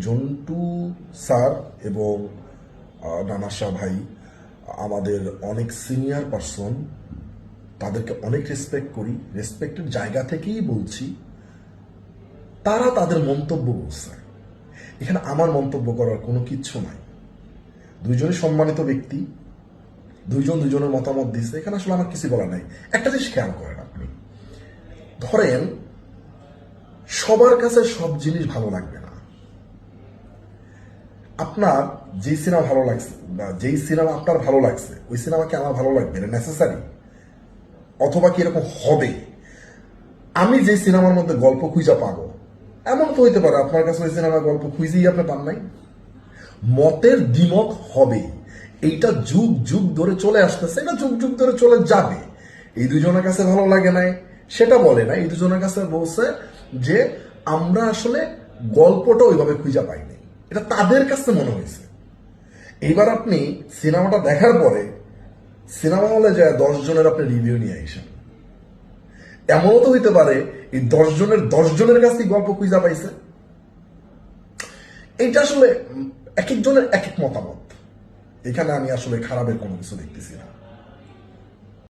Jontu sir এবং আহ, নানা শাহ ভাই আমাদের অনেক সিনিয়র পারসন তাদেরকে অনেক রেসপেক্ট করি। রেসপেক্টের জায়গা থেকেই বলছি তারা তাদের মন্তব্য বলছে। এখানে আমার মন্তব্য করার কোনো কিচ্ছু নাই। দুইজনই সম্মানিত ব্যক্তি দুইজন দুজনের মতামত দিচ্ছে এখানে আসলে আমার কিছু বলা নাই। একটা জিনিস খেয়াল করেন আপনি। ধরেন সবার কাছে সব জিনিস ভালো লাগবে না। আপনার যেই সিনেমা ভালো লাগছে, বা যেই সিনেমা আপনার ভালো লাগছে, ওই সিনেমাকে আমার ভালো লাগবে? না নেসেসারি অথবা কি এরকম হবে? আমি যে সিনেমার মধ্যে গল্প খুঁজা পাবো, এমন তো হইতে পারে, আপনার কাছে ওই সিনেমার গল্প খুঁজেই আপনি পান নাই। মতের দ্বিমত হবে। এইটা যুগ যুগ ধরে চলে আসতেছে এটা যুগ যুগ ধরে চলে যাবে? এই দুজনের কাছে ভালো লাগে নাই? সেটা বলে না, এই দুজনের কাছে বলছে যে আমরা আসলে গল্পটা ওইভাবে খুঁজে পাইনি। এটা তাদের কাছে মনে হয়েছে। এইবার আপনি সিনেমাটা দেখার পরে সিনেমা হলে যায় দশ জনের আপনি রিভিউ নিয়ে আসেন। এমনও তো হইতে পারে এই দশ জনের দশ জনের কাছে গল্প খুঁজা পাইছে। এইটা আসলে এক একজনের এক এক মতামত। এখানে আমি আসলে খারাপের কোনো কিছু দেখতেছি না।